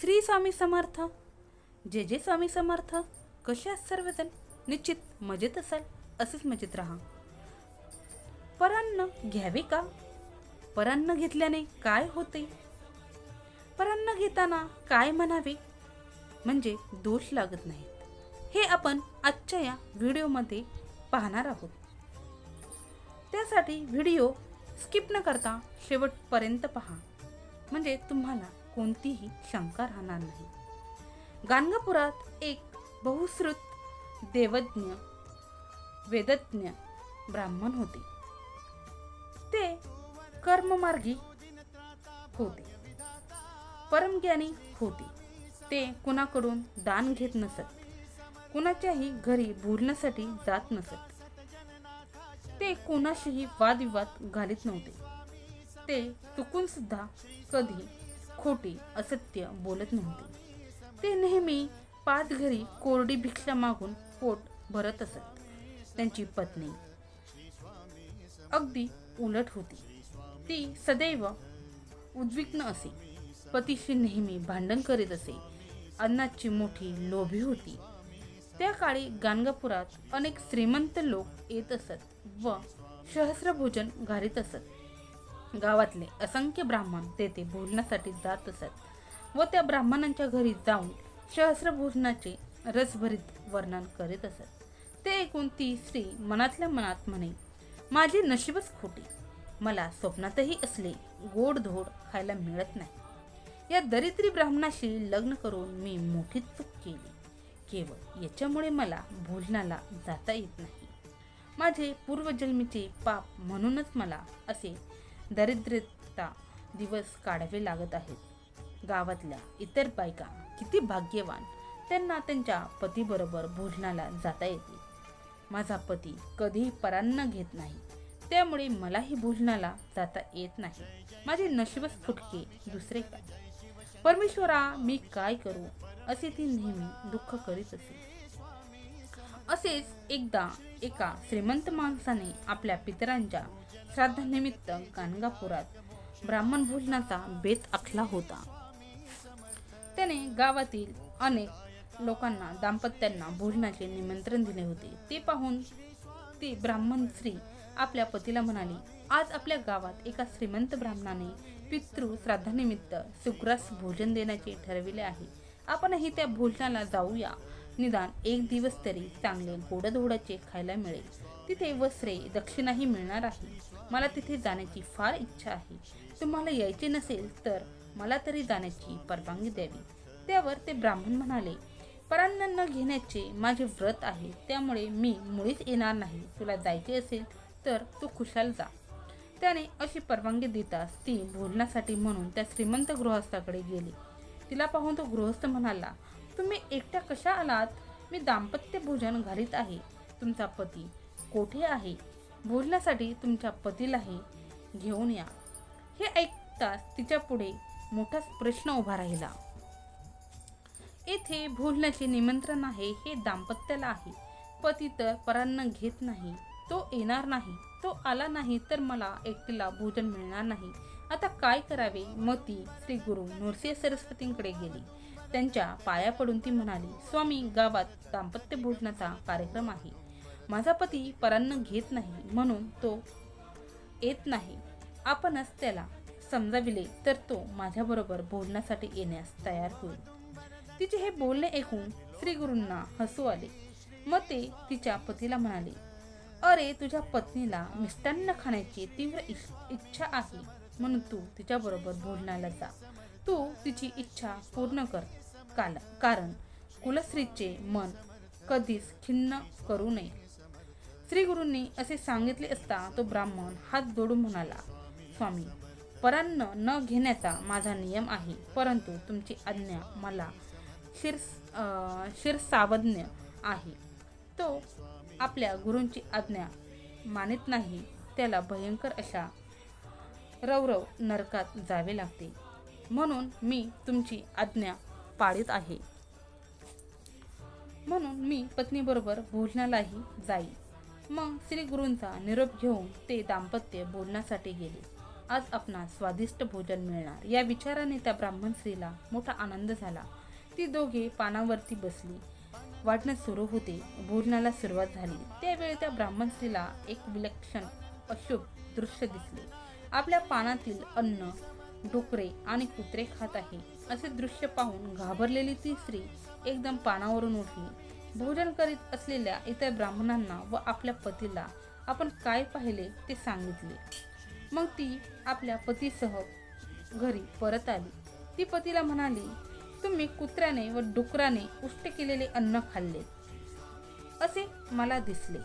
श्री स्वामी समर्थ. जे जे स्वामी समर्थ. कसे आहात सर्वजण? निश्चित मजेत असाल असेच मजेत राहा. परान्न घ्यावे का? परान्न घेतल्याने काय होते? परान्न घेताना काय म्हणावे? म्हणजे दोष लागत नाहीत. हे आपण आजच्या या व्हिडिओमध्ये पाहणार आहोत. त्यासाठी व्हिडिओ स्किप न करता शेवटपर्यंत पहा. म्हणजे तुम्हाला कोणतीही शंका राहणार नाही. गाणगापुरात एक बहुश्रुत देवज्ञ वेदज्ञ ब्राह्मण होते. ते कर्ममार्गी होते. परमज्ञानी होते. ते कुणाकडून दान घेत नसत. कुणाच्याही घरी बोलण्यासाठी जात नसत. ते कोणाशीही वादविवाद घालीत नव्हते. ते चुकून सुद्धा कधी खोटे असत्य बोलत नव्हते. ते नेहमी पाच घरी कोरडी भिक्षा मागून पोट भरत असत. त्यांची पत्नी अगदी उलट होती. ती सदैव उद्विग्न असे. पतीशी नेहमी भांडण करीत असे. अन्नाची मोठी लोभी होती. त्या काळी गाणगापुरात अनेक श्रीमंत लोक येत असत व सहस्र भोजन घालीत असत. गावातले असंख्य ब्राह्मण तेथे भोजनासाठी जात असत व त्या ब्राह्मणांच्या घरी जाऊन सहस्रभोजनाचे रसभरीत वर्णन करीत असत. ते ऐकून ती स्त्री मनातल्या मनात म्हणे माझी नशीबच खोटी. मला स्वप्नातही असले गोड धोड खायला मिळत नाही. या दरिद्री ब्राह्मणाशी लग्न करून मी मोठी चूक केली. केवळ याच्यामुळे मला भोजनाला जाता येत नाही. माझे पूर्वजन्मीचे पाप म्हणूनच मला असे दरिद्रता दिवस काढावे लागत आहेत. गावातल्या इतर बायका किती भाग्यवान त्यांना त्यांच्या पतीबरोबर भोजनाला जाता येते. माझा पती कधीही परान्न घेत नाही त्यामुळे मलाही भोजनाला जाता येत नाही. माझे नशिबच फुटके दुसरे काय? परमेश्वरा मी काय करू? असे ती नेहमी दुःख करीत असे. असेच एकदा एका श्रीमंत माणसाने आपल्या पितरांच्या श्राद्धानिमित्त गाणगापुरात ब्राह्मण भोजनाचा बेत आखला होता. त्याने गावातील अनेक लोकांना दाम्पत्यांना भोजनाचे निमंत्रण दिले होते. ते पाहून ती ब्राह्मण स्त्री आपल्या पतीला म्हणाली आज आपल्या गावात एका श्रीमंत ब्राह्मणाने पितृ श्राद्धानिमित्त सुग्रास भोजन देण्याचे ठरविले आहे. आपणही त्या भोजनाला जाऊया. निदान एक दिवस तरी चांगले गोडधोडाचे खायला मिळेल. तिथे वस्त्रे दक्षिणाही मिळणार आहे. मला तिथे जाण्याची फार इच्छा आहे. तुम्हाला यायचे नसेल तर मला तरी जाण्याची परवानगी द्यावी. त्यावर ते ब्राह्मण म्हणाले परान्न न घेण्याचे माझे व्रत आहे. त्यामुळे मी मुळीच येणार नाही. तुला जायचे असेल तर तू खुशाल जा. त्याने अशी परवानगी देताच ती बोलण्यासाठी म्हणून त्या श्रीमंत गृहस्थाकडे गेली. तिला पाहून तो गृहस्थ म्हणाला तुम्ही एकट्या कशा आलात? मी दाम्पत्य भोजन घालीत आहे. तुमचा पती कोठे आहे? भोजनासाठी तुमच्या पतीलाही घेऊन या. हे ऐकताच तिच्या पुढे मोठाच प्रश्न उभा राहिला. येथे भोजनाचे निमंत्रण आहे हे दाम्पत्याला आहे. पती तर परान्न घेत नाही. तो येणार नाही. तो आला नाही तर मला एकटीला भोजन मिळणार नाही. आता काय करावे? मग ती श्री गुरु नृसिंह सरस्वतींकडे गेली. त्यांच्या पाया पडून ती म्हणाली स्वामी गावात दाम्पत्य भोजनाचा कार्यक्रम आहे. माझा पती परान्न घेत नाही म्हणून तो येत नाही. आपणच त्याला समजाविले तर तो माझ्याबरोबर बोलण्यासाठी येण्यास तयार होईल. तिचे हे बोलणे ऐकून श्रीगुरूंना हसू आले. मग ते तिच्या पतीला म्हणाले अरे तुझ्या पत्नीला मिष्टान्न खाण्याची तीव्र इच्छा आहे म्हणून तू तिच्याबरोबर बोलण्याला जा. तू तिची इच्छा पूर्ण कर. काल कारण कुलस्त्रीचे मन कधीच खिन्न करू नये. श्री गुरूंनी असे सांगितले असता तो ब्राह्मण हात जोडून म्हणाला स्वामी परान्न न घेण्याचा माझा नियम आहे परंतु तुमची आज्ञा मला शिर शिरसावज्ञ आहे. तो आपल्या गुरूंची आज्ञा मानित नाही त्याला भयंकर अशा रवरव नरकात जावे लागते. म्हणून मी तुमची आज्ञा पाळीत आहे. म्हणून मी पत्नीबरोबर भोजनालाही जाई. मग श्री गुरूंचा निरोप घेऊन ते दाम्पत्य बोलण्यासाठी गेले. आज आपणा स्वादिष्ट भोजन मिळणार. या विचाराने त्या ब्राह्मण स्त्रीला मोठा आनंद झाला. ती दोघे पानावरती बसली. वाटणं सुरू होते. भोजनाला सुरुवात झाली. त्यावेळी त्या ब्राह्मण स्त्रीला एक विलक्षण अशुभ दृश्य दिसले. आपल्या पानातील अन्न डुकरे आणि कुत्रे खात आहे. असे दृश्य पाहून घाबरलेली ती स्त्री एकदम पानावरून उठली. भोजन करीत असलेल्या इतर ब्राह्मणांना व आपल्या पतीला आपण काय पाहिले ते सांगितले. मग ती आपल्या पतीसह घरी परत आली. ती पतीला म्हणाली तुम्ही कुत्र्याने व डुकराने उष्ट केलेले अन्न खाल्ले. असे मला दिसले.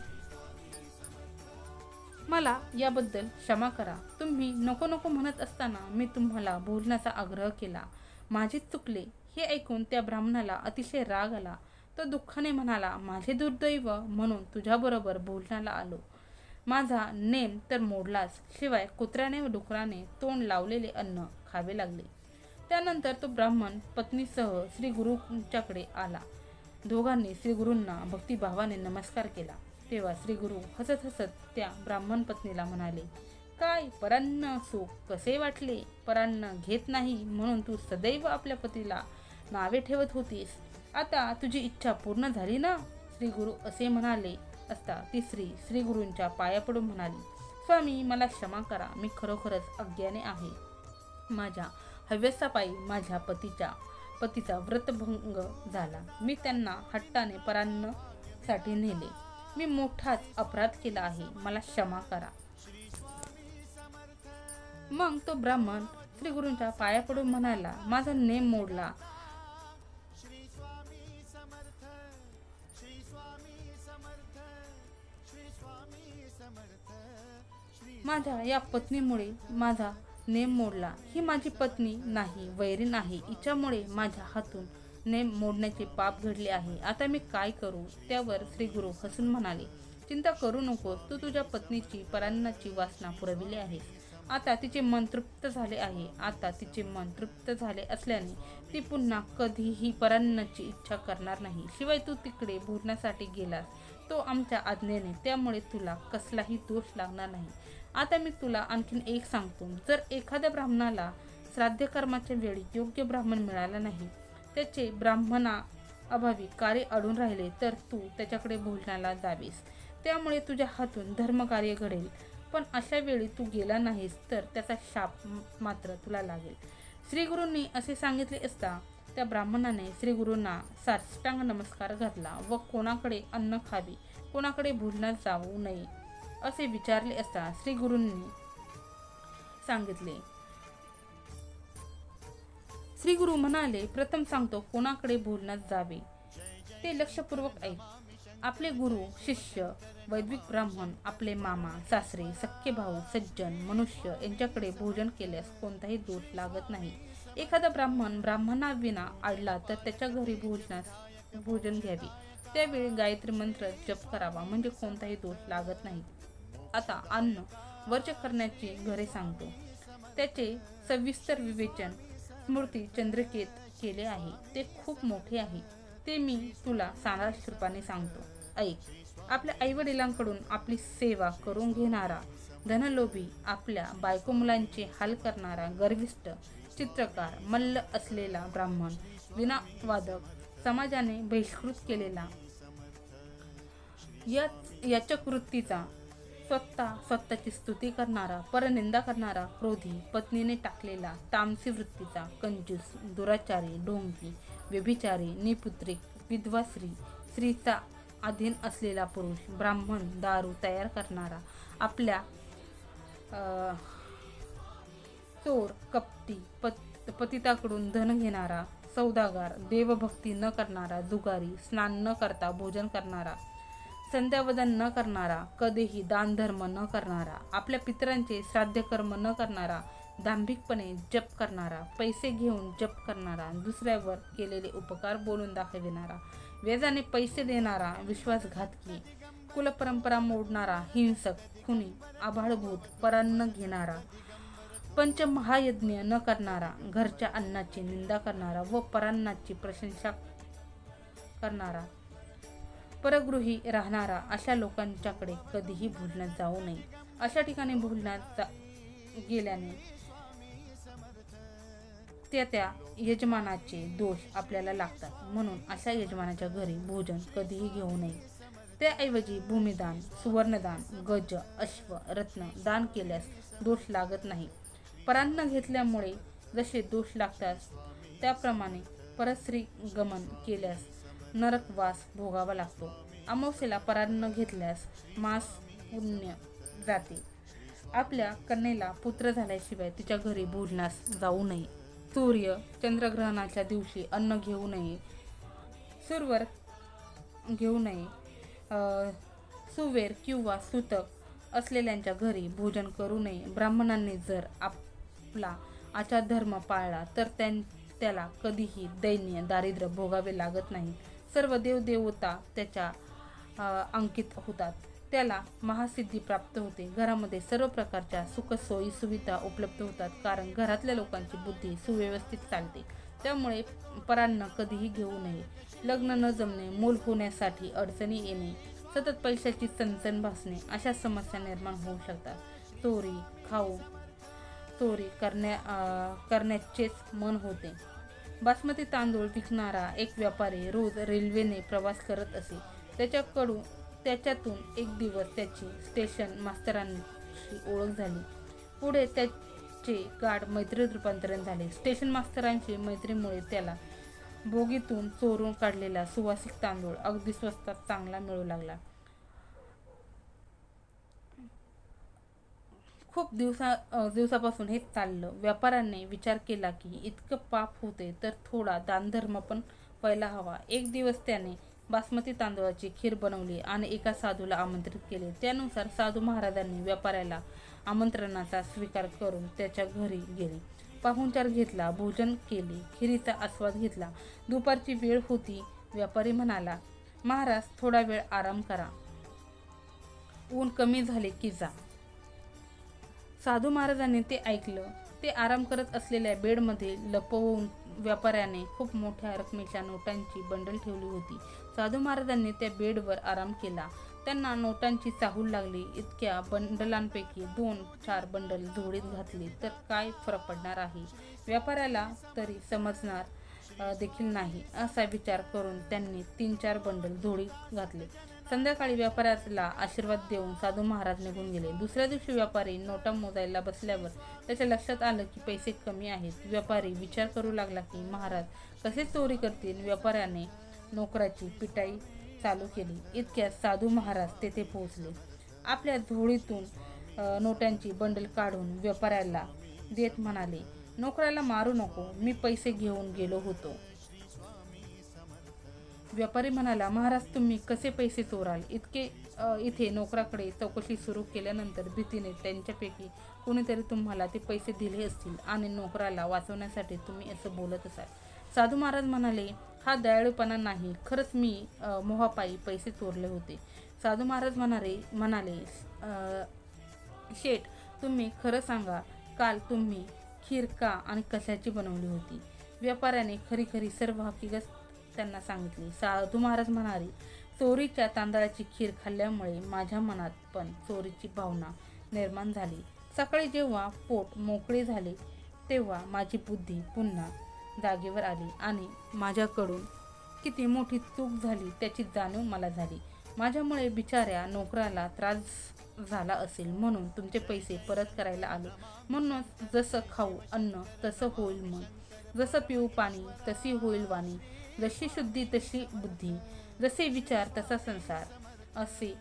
मला याबद्दल क्षमा करा. तुम्ही नको नको म्हणत असताना मी तुम्हाला भोजनाचा आग्रह केला. माझेच चुकले हे ऐकून त्या ब्राह्मणाला अतिशय राग आला. तो दुःखाने म्हणाला माझे दुर्दैव म्हणून तुझ्याबरोबर बोलण्याला आलो. माझा नेम तर मोडलाच. शिवाय कुत्र्याने व डुकराने तोंड लावलेले अन्न खावे लागले. त्यानंतर तो ब्राह्मण पत्नीसह श्री गुरूंच्याकडे आला. दोघांनी श्री गुरूंना भक्तिभावाने नमस्कार केला. तेव्हा श्री गुरु हसत हसत त्या ब्राह्मण पत्नीला म्हणाले काय? परान्न सुख कसे वाटले? परान्न घेत नाही म्हणून तू सदैव आपल्या पतीला नावे ठेवत होतीस. आता तुझी इच्छा पूर्ण झाली ना? श्री गुरु असे म्हणाले असता ती स्त्री श्री गुरूंच्या पाया पडून म्हणाली स्वामी मला क्षमा करा. मी खरोखरच अज्ञाने आहे. माझ्या हव्यासापायी माझ्या पतीच्या पतीचा व्रतभंग झाला. मी त्यांना हट्टाने परान्नसाठी नेले. मी मोठाच अपराध केला आहे. मला क्षमा करा. मग तो ब्राह्मण श्री गुरूंच्या पाया पडून म्हणाला माझा नेम मोडला. माझ्या या पत्नीमुळे माझा नेम मोडला. ही माझी पत्नी नाही वैरी नाही. हिच्यामुळे माझ्या हातून नेम मोडण्याचे पाप घडले आहे. आता मी काय करू? त्यावर श्री गुरु हसून म्हणाले चिंता करू नकोस. तू तुझ्या पत्नीची परान्नाची वासना पुरविली आहे. आता तिचे मन तृप्त झाले आहे. आता तिचे मन तृप्त झाले असल्याने ती पुन्हा कधीही परान्नाची इच्छा करणार नाही. शिवाय तू तिकडे भोजनासाठी गेलास. तो आमच्या आज्ञेने. त्यामुळे तुला कसलाही दोष लागणार नाही. आता मी तुला आणखीन एक सांगतो. जर एखाद्या ब्राह्मणाला श्राद्ध कर्माच्या वेळी योग्य ब्राह्मण मिळाला नाही त्याचे ब्राह्मणा अभावी कार्य अडून राहिले तर तू त्याच्याकडे भोजनाला जावीस. त्यामुळे तुझ्या हातून धर्मकार्य घडेल. पण अशा वेळी तू गेला नाहीस तर त्याचा शाप मात्र तुला लागेल. श्रीगुरूंनी असे सांगितले असता त्या ब्राह्मणाने श्रीगुरूंना साष्टांग नमस्कार घातला व कोणाकडे अन्न खावे कोणाकडे भुलण्यात जाऊ नये असे विचारले असता श्रीगुरूंनी सांगितले. श्री गुरु म्हणाले प्रथम सांगतो कोणाकडे भुलण्यात जावे. ते लक्षपूर्वक ऐक. आपले गुरु शिष्य वैदिक ब्राह्मण आपले मामा सासरे सख्खे भाऊ सज्जन मनुष्य यांच्याकडे भोजन केल्यास कोणताही दोष लागत नाही. एखादा ब्राह्मण ब्राह्मणाविना आडला तर त्याच्या घरी भोजनास भोजन घ्यावे. त्यावेळी गायत्री मंत्र जप करावा म्हणजे कोणताही दोष लागत नाही. आता अन्न वर्ज करण्याची घरे सांगतो. त्याचे सविस्तर विवेचन स्मृती चंद्रकेत केले आहे. ते खूप मोठे आहे. ते मी तुला सारांश रूपाने सांगतो. ऐक आपल्या आईवडिलांकडून आपली सेवा करून घेणारा धनलोभी आपल्या बायको मुलांचे हाल करणारा गर्विष्ट चित्रकार मल्ल असलेला ब्राह्मण विनावादक समाजाने बहिष्कृत केलेला या याच्या कृतीचा स्वतः स्वतःची स्तुती करणारा परनिंदा करणारा क्रोधी पत्नीने टाकलेला तामसी वृत्तीचा कंजूस दुराचारी ढोंगी व्यभिचारी निपुत्रिक विधवा स्त्री स्त्रीचा अधीन असलेला पुरुष ब्राह्मण दारू तयार करणारा आपल्या अं, चोर कपटी पत पतिताकडून धन घेणारा सौदागार देवभक्ती न करणारा जुगारी स्नान न करता भोजन करणारा संध्यावदन न करणारा कधीही दानधर्म न करणारा आपल्या पितरांचे श्राद्धकर्म न करणारा दांभिकपणे जप करणारा पैसे घेऊन जप करणारा दुसऱ्यावर केलेले उपकार बोलून दाखविणारा व्याजाने पैसे देणारा विश्वासघातकी कुलपरंपरा मोडणारा हिंसक खुनी आभाळभूत परान्न घेणारा पंचमहायज्ञ न करणारा घरच्या अन्नाची निंदा करणारा व परान्नाची प्रशंसा करणारा परगृही राहणारा अशा लोकांच्याकडे कधीही भूलण्यात जाऊ नये. अशा ठिकाणी भूलण्यात जा गेल्याने त्या त्या यजमानाचे दोष आपल्याला लागतात. म्हणून अशा यजमानाच्या घरी भोजन कधीही घेऊ नये. त्याऐवजी भूमिदान सुवर्णदान गज अश्व रत्न दान केल्यास दोष लागत नाही. परान्न घेतल्यामुळे जसे दोष लागतात त्याप्रमाणे परश्री गमन केल्यास नरकवास भोगावा लागतो. अमावस्येला परान्न घेतल्यास मास पुण्य जाते. आपल्या कन्येला पुत्र झाल्याशिवाय तिच्या घरी भोजनास जाऊ नये. सूर्य चंद्रग्रहणाच्या दिवशी अन्न घेऊ नये सुरवर घेऊ नये सुवेर किंवा सुतक असलेल्यांच्या घरी भोजन करू नये. ब्राह्मणांनी जर आपला आचार धर्म पाळला तर त्यां त्याला कधीही दैन्य दारिद्र्य भोगावे लागत नाही. सर्व देवदेवता त्याच्या अंकित होतात. त्याला महासिद्धी प्राप्त होते. घरामध्ये सर्व प्रकारच्या सुखसोयी सुविधा उपलब्ध होतात कारण घरातल्या लोकांची बुद्धी सुव्यवस्थित चालते. त्यामुळे परांना कधीही घेऊ नये. लग्न न जमणे मूल होण्यासाठी अडचणी येणे सतत पैशाची चणचण भासणे अशा समस्या निर्माण होऊ शकतात. चोरी खाऊ चोरी करण्या करण्याचेच मन होते. बासमती तांदूळ विकणारा एक व्यापारी रोज रेल्वेने प्रवास करत असे. त्याच्याकडून त्याच्यातून एक दिवस त्याची स्टेशन मास्तरांशी ओळख झाली. पुढे त्याचे गाढ मैत्रीत रूपांतरण झाले. स्टेशन मास्तरांची मैत्रीमुळे त्याला बोगीतून चोरून काढलेला सुवासिक तांदूळ अगदी स्वस्तात चांगला मिळू लागला. खूप दिवसा दिवसापासून हे चाललं. व्यापाऱ्याने विचार केला की इतकं पाप होते तर थोडा दानधर्म पण व्हायला हवा. एक दिवस त्याने बासमती तांदूळाची खीर बनवली आणि एका साधूला आमंत्रित केले. त्यानुसार साधू महाराजांनी व्यापाऱ्याला आमंत्रणाचा स्वीकार करून त्याच्या घरी गेले. पाहुणचार घेतला भोजन केले खिरीचा आस्वाद घेतला. दुपारची वेळ होती. व्यापारी म्हणाला महाराज थोडा वेळ आराम करा. ऊन कमी झाले की जा. साधू महाराजांनी ते ऐकलं. ते आराम करत असलेल्या बेडमध्ये लपवून व्यापाऱ्याने खूप मोठ्या रकमेच्या नोटांची बंडल ठेवली होती. साधू महाराजांनी त्या बेडवर आराम केला. त्यांना नोटांची चाहूल लागली. इतक्या बंडलांपैकी दोन चार बंडल जोडीत घातली तर काय फरक पडणार आहे? व्यापाऱ्याला तरी समजणार देखील नाही असा विचार करून त्यांनी तीन चार बंडल जोडीत घातले. संध्याकाळी व्यापाऱ्याला आशीर्वाद देऊन साधू महाराज निघून गेले. दुसऱ्या दिवशी व्यापारी नोटा मोजायला बसल्यावर त्याच्या लक्षात आलं की पैसे कमी आहेत. व्यापारी विचार करू लागला की महाराज कसे चोरी करतील? व्यापाऱ्याने नोकराची पिटाई चालू केली. इतक्यात साधू महाराज तेथे पोहोचले. आपल्या झोळीतून नोट्यांची नोटांची बंडल काढून व्यापाऱ्याला देत म्हणाले नोकराला मारू नको मी पैसे घेऊन गेलो होतो. व्यापारी म्हणाला महाराज तुम्ही कसे पैसे चोराल? इतके इथे नोकराकडे चौकशी सुरू केल्यानंतर भीतीने त्यांच्यापैकी कोणीतरी तुम्हाला ते पैसे दिले असतील आणि नोकराला वाचवण्यासाठी तुम्ही असं बोलत असाल. साधू महाराज म्हणाले हा दयाळूपणा नाही. खरंच मी मोहापायी पैसे चोरले होते. साधू महाराज म्हणाले म्हणाले शेठ तुम्ही खरं सांगा काल तुम्ही खीर का आणि कशाची बनवली होती? व्यापाऱ्याने खरी खरी सर्व हकीकत त्यांना सांगितली. साधू महाराज म्हणाले चोरीच्या तांदळाची खीर खाल्ल्यामुळे माझ्या मनात पण चोरीची भावना निर्माण झाली. सकाळी जेव्हा पोट मोकळे झाले तेव्हा माझी बुद्धी पुन्हा जागेवर आली आणि माझ्याकडून किती मोठी चूक झाली त्याची जाणीव मला झाली. माझ्यामुळे बिचाऱ्या नोकराला त्रास झाला असेल म्हणून तुमचे पैसे परत करायला आलो. म्हणूनच जसं खाऊ अन्न तसं होईल मन. जसं पिऊ पाणी तशी होईल वाणी. जशी शुद्धी तशी बुद्धी. जसे विचार तसा संसार. असे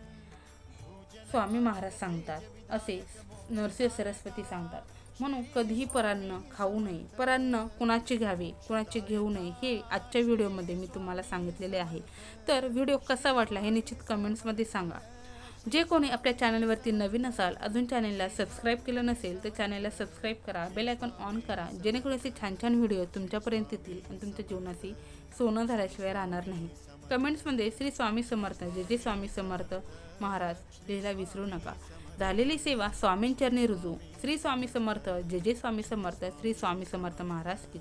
स्वामी महाराज सांगतात. असे नरसिंह सरस्वती सांगतात. म्हणून कधीही परान्न खाऊ नये. परान्न कुणाचे घ्यावे कुणाचे घेऊ नये हे आजच्या व्हिडिओमध्ये मी तुम्हाला सांगितलेले आहे. तर व्हिडिओ कसा वाटला हे निश्चित कमेंट्समध्ये सांगा. जे कोणी आपल्या चॅनलवरती नवीन असाल अजून चॅनलला सबस्क्राईब केलं नसेल तर चॅनलला सबस्क्राईब करा बेल आयकॉन ऑन करा जेणेकरून असे छान छान व्हिडिओ तुमच्यापर्यंत येतील आणि तुमच्या जीवनाची सोनं झाल्याशिवाय राहणार नाही. कमेंट्समध्ये श्री स्वामी समर्थ जे जे स्वामी समर्थ महाराज लिहायला विसरू नका. झालेली सेवा स्वामींचरणी रुजू. श्री स्वामी समर्थ जे जे स्वामी समर्थ श्री स्वामी समर्थ महाराज की